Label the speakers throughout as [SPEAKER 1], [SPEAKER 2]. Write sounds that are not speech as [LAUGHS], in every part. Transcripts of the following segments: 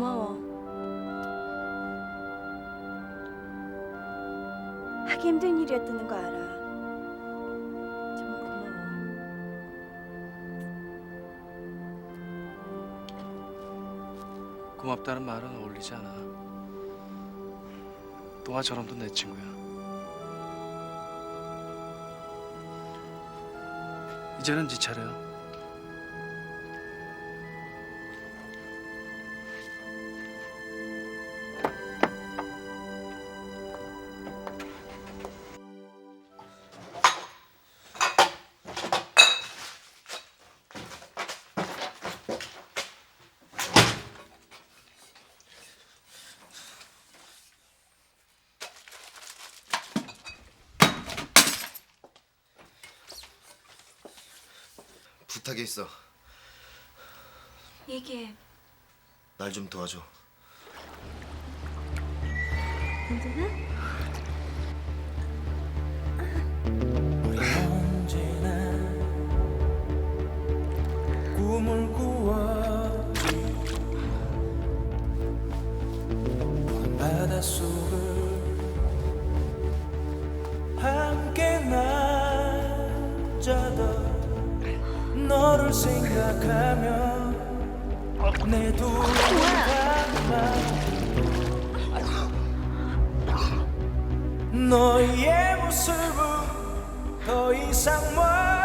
[SPEAKER 1] 고마워. 하기 힘든 일이었다는 거 알아. 정말 고마워.
[SPEAKER 2] 고맙다는 말은 어울리지 않아. 또아처럼도 내 친구야. 이제는 네 차례야.
[SPEAKER 3] 부탁이 있어.
[SPEAKER 1] 얘기해.
[SPEAKER 3] 날 좀 도와줘.
[SPEAKER 1] 괜찮아?
[SPEAKER 4] 너의 모습은 더 이상 멀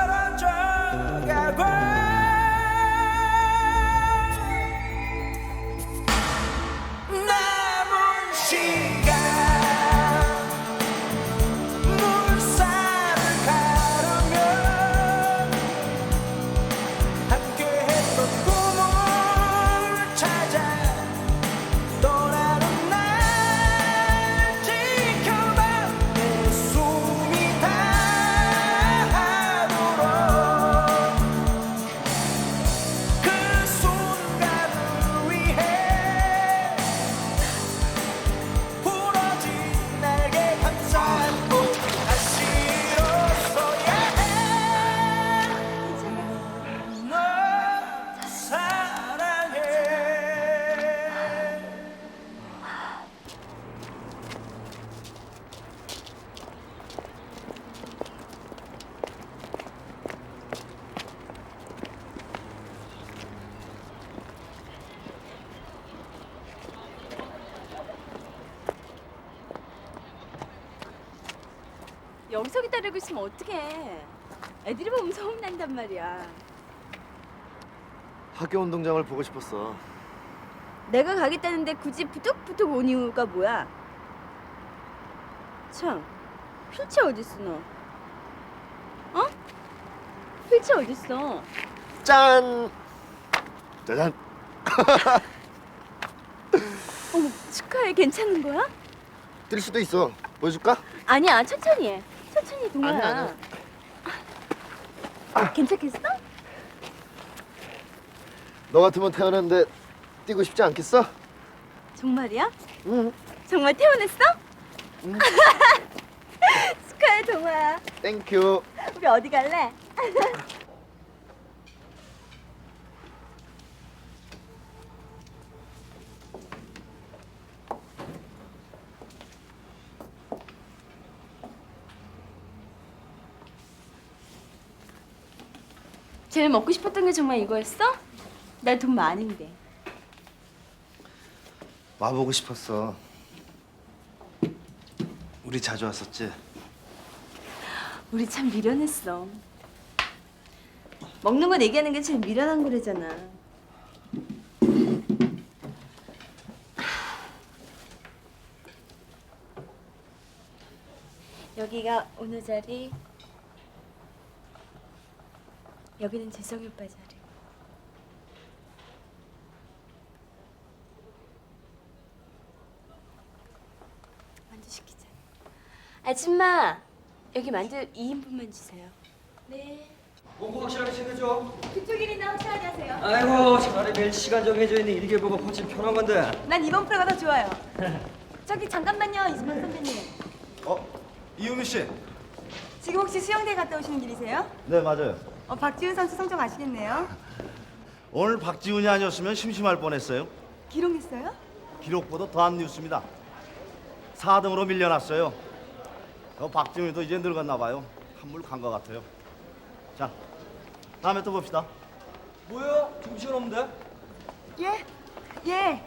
[SPEAKER 1] 여기서 기다리고 있으면 어떡해. 애들이 보면 소문난단 말이야.
[SPEAKER 3] 학교 운동장을 보고 싶었어.
[SPEAKER 1] 내가 가겠다는데 굳이 부툭부툭 온 이유가 뭐야? 참, 필체 어딨어 너? 어? 필체 어딨어?
[SPEAKER 3] 짠. 짜잔. [LAUGHS]
[SPEAKER 1] 어머, 축하해. 괜찮은 거야?
[SPEAKER 3] 뜰 수도 있어. 보여줄까?
[SPEAKER 1] 아니야, 천천히 해. 천천히 동아야.
[SPEAKER 3] 아니야, 아니야.
[SPEAKER 1] 아, 괜찮겠어?
[SPEAKER 3] 너 같으면 태어났는데 뛰고 싶지 않겠어?
[SPEAKER 1] 정말이야?
[SPEAKER 3] 응.
[SPEAKER 1] 정말 태어났어? [LAUGHS] 축하해, 동아야.
[SPEAKER 3] 땡큐.
[SPEAKER 1] 우리 어디 갈래? [LAUGHS] 제일 먹고 싶었던 게 정말 이거였어? 나 돈 많은데.
[SPEAKER 3] 와보고 싶었어. 우리 자주 왔었지.
[SPEAKER 1] 우리 참 미련했어. 먹는 거 얘기하는 게 제일 미련한 거래잖아. 여기가 오늘 자리. 여기는 재성이 오빠 자리. 만두 시키자. 아줌마, 여기 만두 2인분만 주세요. 네.
[SPEAKER 5] 보고 확실하게 챙겨줘.
[SPEAKER 1] 그쪽 일이나 확실하게 하세요.
[SPEAKER 5] 아이고 차라리 매일 시간 정해져 있는 일개 보고 훨씬 편한 건데.
[SPEAKER 1] 난 이번 프로가 더 좋아요. 저기 잠깐만요, 이수만 선배님.
[SPEAKER 3] 어? 이유미 씨.
[SPEAKER 1] 지금 혹시 수영대 갔다 오시는 길이세요?
[SPEAKER 3] 네 맞아요.
[SPEAKER 1] 어, 박지훈 선수 성적 아시겠네요.
[SPEAKER 6] 오늘 박지훈이 아니었으면 심심할 뻔했어요.
[SPEAKER 1] 기록했어요?
[SPEAKER 6] 기록보다 더한 뉴스입니다. 4등으로 밀려났어요. 저 박지훈이도 이제 늙었나 봐요. 한물 간 것 같아요. 자, 다음에 또 봅시다.
[SPEAKER 5] 뭐야? 지금 시간 없는데?
[SPEAKER 1] 예. 예.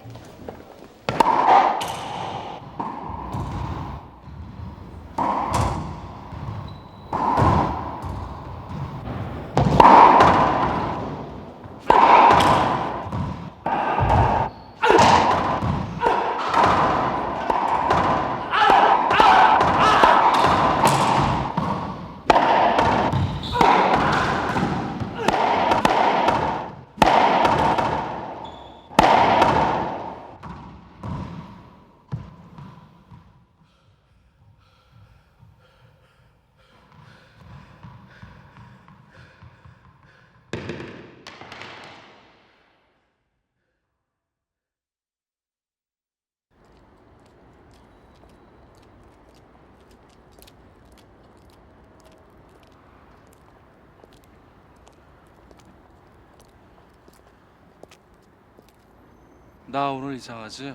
[SPEAKER 2] 나 오늘 이상하지?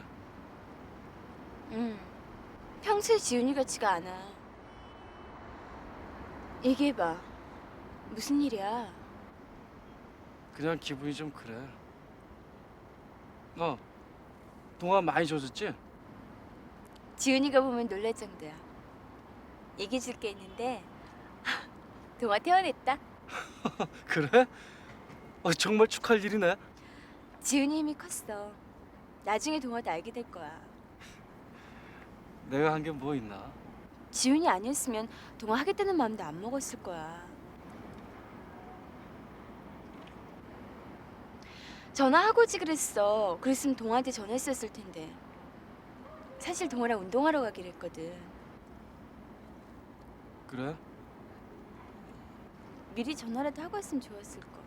[SPEAKER 1] 응. 평소에 지훈이 같지가 않아. 얘기해봐. 무슨 일이야?
[SPEAKER 2] 그냥 기분이 좀 그래. 너 동화 많이 젖었지?
[SPEAKER 1] 지훈이가 보면 놀랄 정도야. 얘기해 줄 게 있는데 [LAUGHS] 동화 태어냈다. [LAUGHS]
[SPEAKER 2] 그래? 어, 정말 축하할 일이네.
[SPEAKER 1] 지훈이 이미 컸어. 나중에 동화도 알게 될 거야.
[SPEAKER 2] 내가 한 게 뭐 있나?
[SPEAKER 1] 지훈이 아니었으면 동화 하겠다는 마음도 안 먹었을 거야. 전화하고지 그랬어. 그랬으면 동화한테 전화했었을 텐데. 사실 동화랑 운동하러 가기로 했거든.
[SPEAKER 2] 그래?
[SPEAKER 1] 미리 전화라도 하고 왔으면 좋았을 거.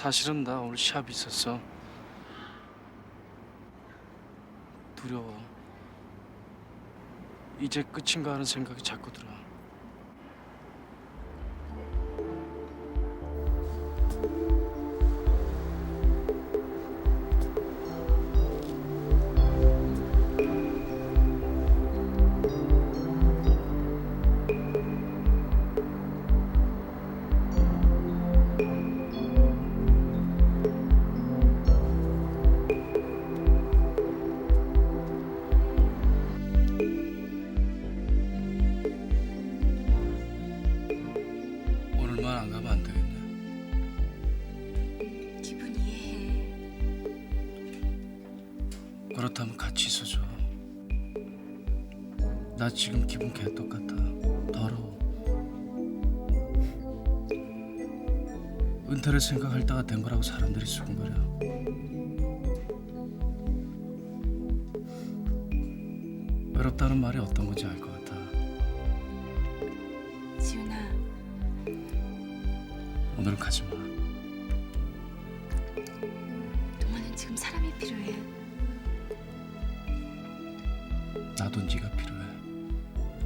[SPEAKER 2] 사실은 나 오늘 시합 있었어. 두려워. 이제 끝인가 하는 생각이 자꾸 들어. 있어줘. 나 지금 기분 개떡같아. 더러워. 은퇴를 생각할 때가 된 거라고 사람들이 수군거려. 외롭다는 말이 어떤 건지 알 것 같아.
[SPEAKER 1] 지훈아,
[SPEAKER 2] 오늘은 가지 마.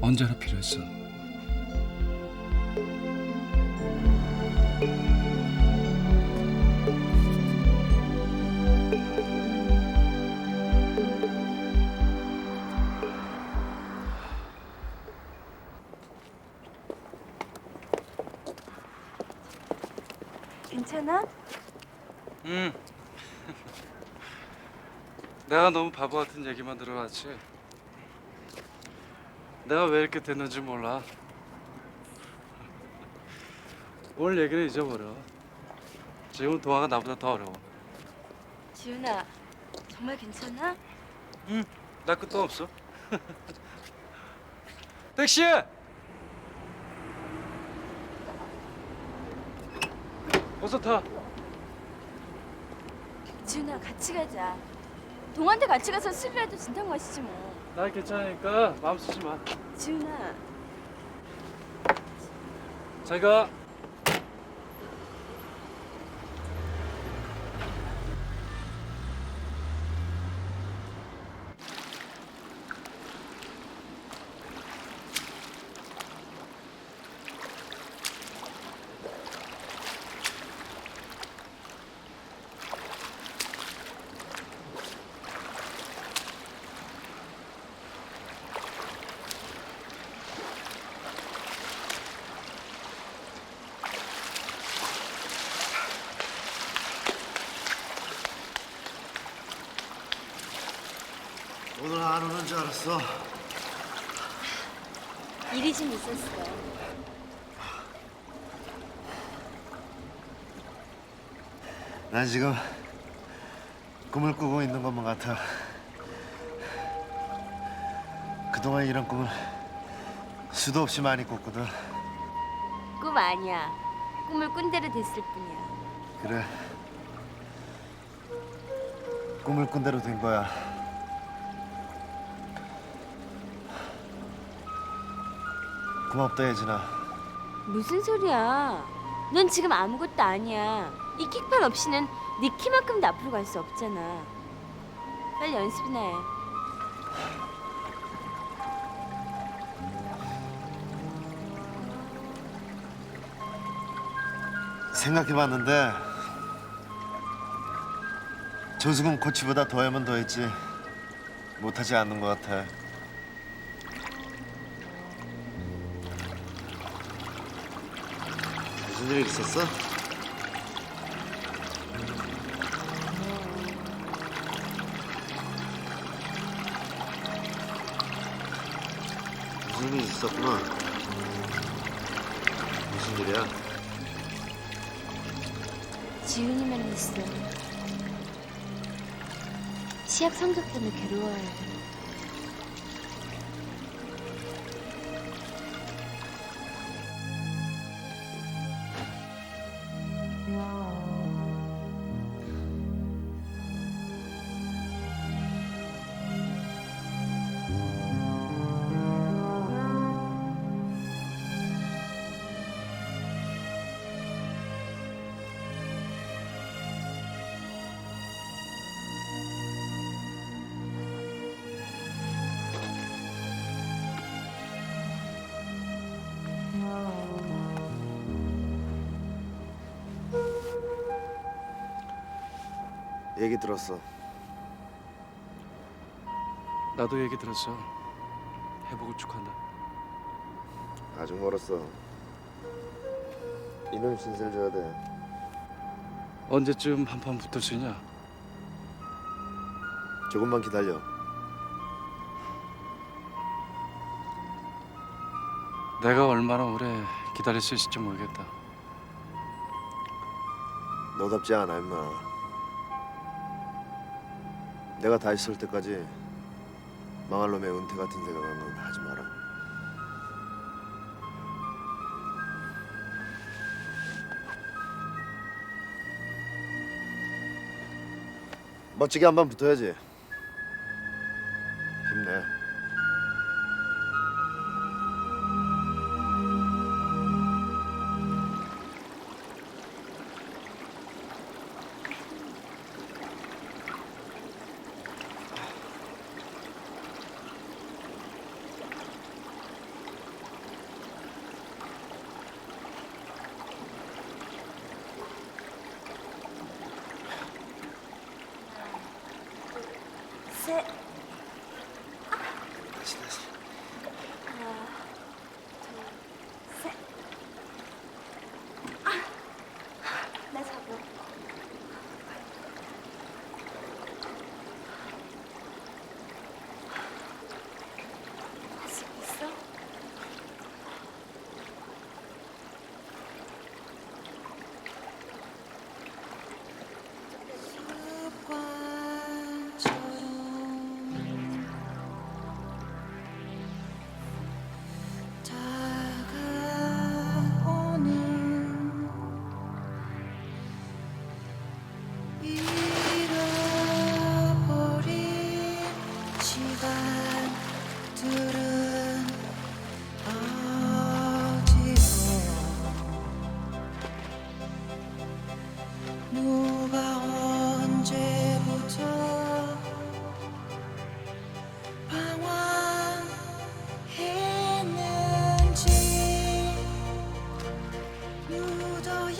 [SPEAKER 2] 언제나 필요했어.
[SPEAKER 1] 괜찮아?
[SPEAKER 2] 응. [LAUGHS] 내가 너무 바보 같은 얘기만 들어왔지. 내가 왜 이렇게 됐는지 몰라. [LAUGHS] 오늘 얘기는 잊어버려. 지금 동화가 나보다 더 어려워.
[SPEAKER 1] 지훈아, 정말 괜찮아?
[SPEAKER 2] 응. 나 끝도 없어. [LAUGHS] 택시! 어서 타.
[SPEAKER 1] 지훈아, 같이 가자. 동화한테 같이 가서 술이라도 진탕 마시지 뭐.
[SPEAKER 2] 나 괜찮으니까 마음 쓰지 마.
[SPEAKER 1] 지훈아,
[SPEAKER 2] 잘 가.
[SPEAKER 3] 오늘 안 오는 줄 알았어.
[SPEAKER 1] 일이 좀 있었어.
[SPEAKER 3] 난 지금 꿈을 꾸고 있는 것만 같아. 그동안 이런 꿈을 수도 없이 많이 꿨거든.
[SPEAKER 1] 꿈 아니야. 꿈을 꾼 대로 됐을 뿐이야.
[SPEAKER 3] 그래. 꿈을 꾼 대로 된 거야. 고맙다 예진아.
[SPEAKER 1] 무슨 소리야? 넌 지금 아무것도 아니야. 이 킥판 없이는 네 키만큼도 앞으로 갈 수 없잖아. 빨리 연습이나 해.
[SPEAKER 3] 생각해봤는데 조수금 코치보다 더하면 더했지 못하지 않는 것 같아. 무슨 일 있었어? 무슨 일 있었구나. 무슨 일이야?
[SPEAKER 1] 지훈이만 있어. 시합 성적 때문에 괴로워요.
[SPEAKER 3] 얘기 들었어.
[SPEAKER 2] 나도 얘기 들었어. 회복을 축한다.
[SPEAKER 3] 아직 멀었어. 이놈 신세를 져야 돼.
[SPEAKER 2] 언제쯤 한판 붙을 수 있냐?
[SPEAKER 3] 조금만 기다려.
[SPEAKER 2] 내가 얼마나 오래 기다릴 수 있을지 모르겠다.
[SPEAKER 3] 너답지 않아 임마. 내가 다 있을 때까지 망할 놈의 은퇴 같은 생각은 하지 마라. 멋지게 한번 붙어야지.
[SPEAKER 7] 묻어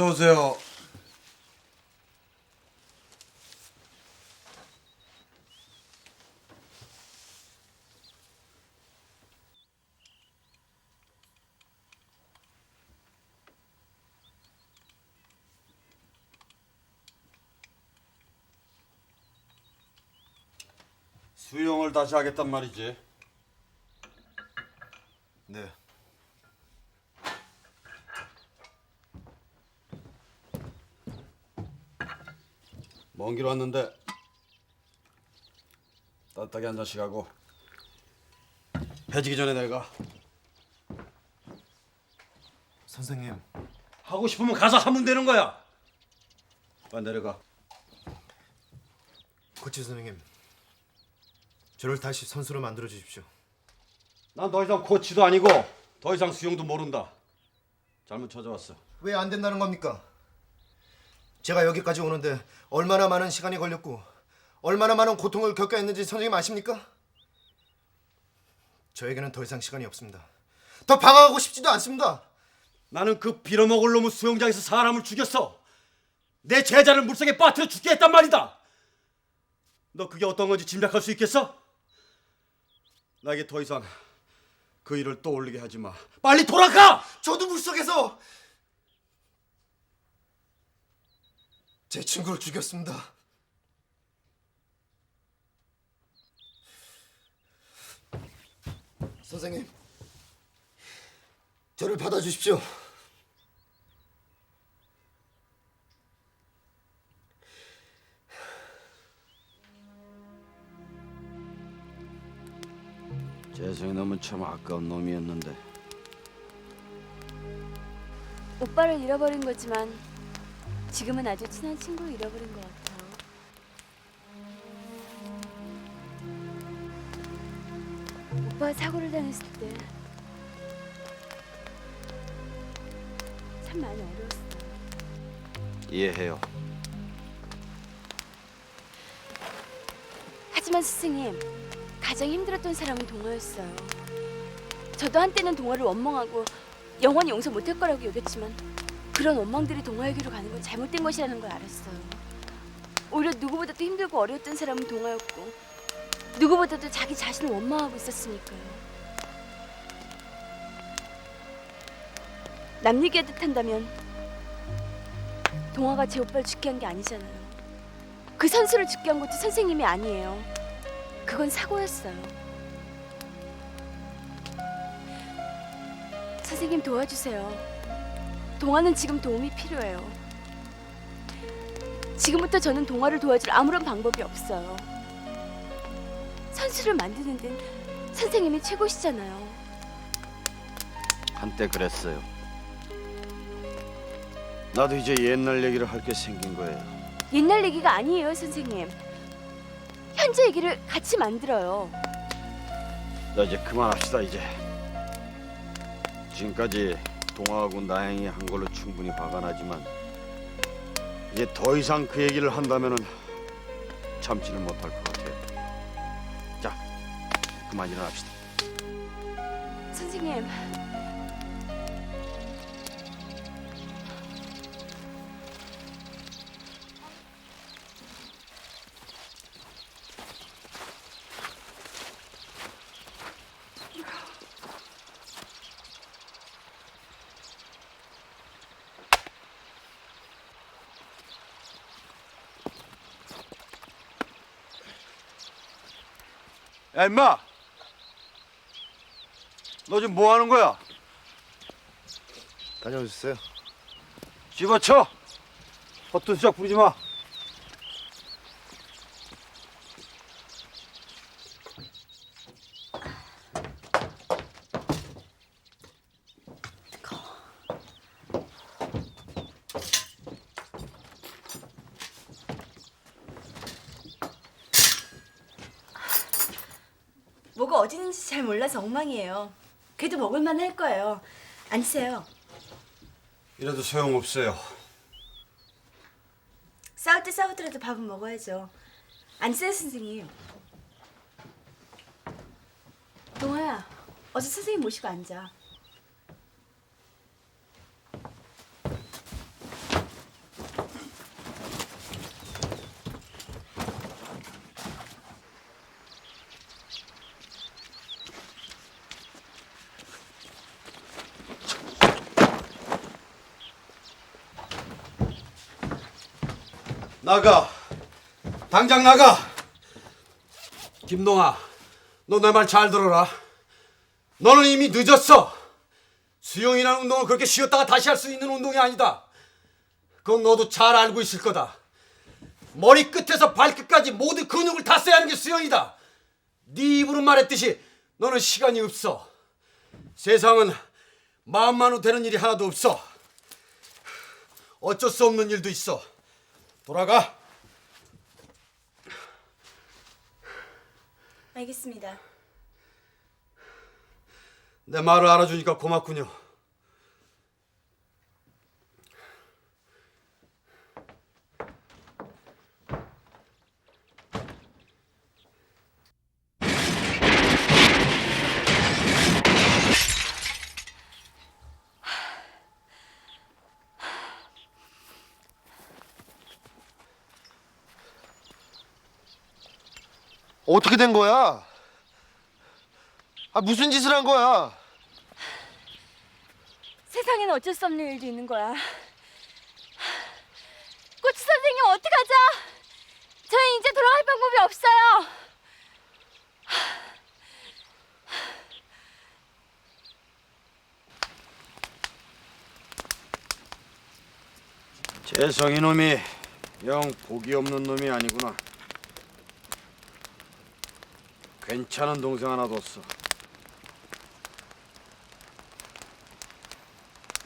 [SPEAKER 8] 어서 오세요. 수영을 다시 하겠단 말이지.
[SPEAKER 3] 네.
[SPEAKER 8] 먼 길 왔는데 따뜻하게 한 잔씩 하고 해지기 전에 내가
[SPEAKER 3] 선생님.
[SPEAKER 8] 하고 싶으면 가서 하면 되는 거야. 빨리 내려가.
[SPEAKER 3] 코치 선생님. 저를 다시 선수로 만들어 주십시오.
[SPEAKER 8] 난 더 이상 코치도 아니고 더 이상 수영도 모른다. 잘못 찾아왔어.
[SPEAKER 3] 왜 안 된다는 겁니까? 제가 여기까지 오는데 얼마나 많은 시간이 걸렸고 얼마나 많은 고통을 겪어야 했는지 선생님 아십니까? 저에게는 더 이상 시간이 없습니다. 더 방황하고 싶지도 않습니다.
[SPEAKER 8] 나는 그 빌어먹을 놈의 수영장에서 사람을 죽였어. 내 제자를 물속에 빠뜨려 죽게 했단 말이다. 너 그게 어떤 건지 짐작할 수 있겠어? 나에게 더 이상 그 일을 떠올리게 하지 마. 빨리 돌아가!
[SPEAKER 3] 저도 물속에서 제 친구를 죽였습니다. 선생님, 저를 받아주십시오.
[SPEAKER 8] 재성이 놈은 참 아까운 놈이었는데
[SPEAKER 1] 오빠를 잃어버린 거지만 지금은 아주 친한 친구를 잃어버린 것 같아. 오빠가 사고를 당했을 때 참 많이 어려웠어.
[SPEAKER 8] 이해해요.
[SPEAKER 1] 하지만 스승님, 가장 힘들었던 사람은 동화였어요. 저도 한때는 동화를 원망하고 영원히 용서 못할 거라고 여겼지만 그런 원망들이 동화에게로 가는 건 잘못된 것이라는 걸 알았어요. 오히려 누구보다도 힘들고 어려웠던 사람은 동화였고 누구보다도 자기 자신을 원망하고 있었으니까요. 남 얘기 하듯 한다면 동화가 제 오빠를 죽게 한 게 아니잖아요. 그 선수를 죽게 한 것도 선생님이 아니에요. 그건 사고였어요. 선생님 도와주세요. 동화는 지금 도움이 필요해요. 지금부터 저는 동화를 도와줄 아무런 방법이 없어요. 선수를 만드는 데는 선생님이 최고시잖아요.
[SPEAKER 8] 한때 그랬어요. 나도 이제 옛날 얘기를 할 게 생긴 거예요.
[SPEAKER 1] 옛날 얘기가 아니에요, 선생님. 현재 얘기를 같이 만들어요.
[SPEAKER 8] 자 이제 그만합시다 이제. 지금까지 동화하고 나행이 한 걸로 충분히 화가 나지만 이제 더 이상 그 얘기를 한다면은 참지를 못할 것 같아요. 자, 그만 일어납시다.
[SPEAKER 1] 선생님.
[SPEAKER 8] 야 임마, 너 지금 뭐 하는 거야?
[SPEAKER 3] 다녀오셨어요?
[SPEAKER 8] 집어쳐. 허튼 수작 부리지 마.
[SPEAKER 1] 뭐가 어디 있는지 잘 엉망이에요. 그래도 먹을만 할 거예요. 앉으세요.
[SPEAKER 8] 이래도 소용없어요.
[SPEAKER 1] 싸울 때 싸우더라도 밥은 먹어야죠. 앉으세요, 선생님. 동아야, 어서 선생님 모시고 앉아.
[SPEAKER 8] 나가. 당장 나가. 김동아, 너 내 말 잘 들어라. 너는 이미 늦었어. 수영이라는 운동은 그렇게 쉬었다가 다시 할 수 있는 운동이 아니다. 그건 너도 잘 알고 있을 거다. 머리 끝에서 발끝까지 모두 근육을 다 써야 하는 게 수영이다. 네 입으로 말했듯이 너는 시간이 없어. 세상은 마음만으로 되는 일이 하나도 없어. 어쩔 수 없는 일도 있어. 돌아가.
[SPEAKER 1] 알겠습니다.
[SPEAKER 8] 내 말을 알아주니까 고맙군요.
[SPEAKER 3] 어떻게 된 거야? 아 무슨 짓을 한 거야?
[SPEAKER 1] 세상에는 어쩔 수 없는 일도 있는 거야. 코치 선생님 어떡하죠? 저희 이제 돌아갈 방법이 없어요.
[SPEAKER 8] 재성 이 놈이 영 복이 없는 놈이 아니구나. 괜찮은 동생 하나 뒀어.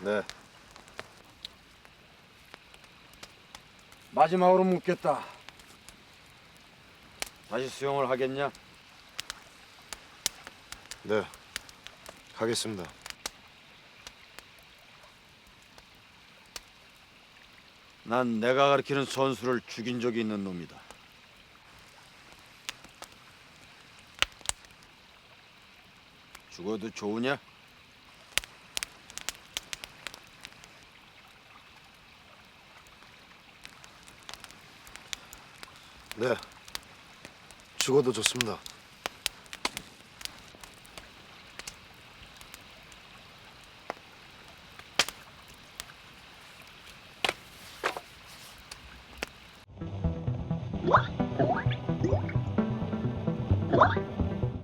[SPEAKER 3] 네.
[SPEAKER 8] 마지막으로 묻겠다. 다시 수영을 하겠냐?
[SPEAKER 3] 네. 가겠습니다.
[SPEAKER 8] 난 내가 가르치는 선수를 죽인 적이 있는 놈이다. 죽어도 좋으냐?
[SPEAKER 3] 네. 죽어도 좋습니다.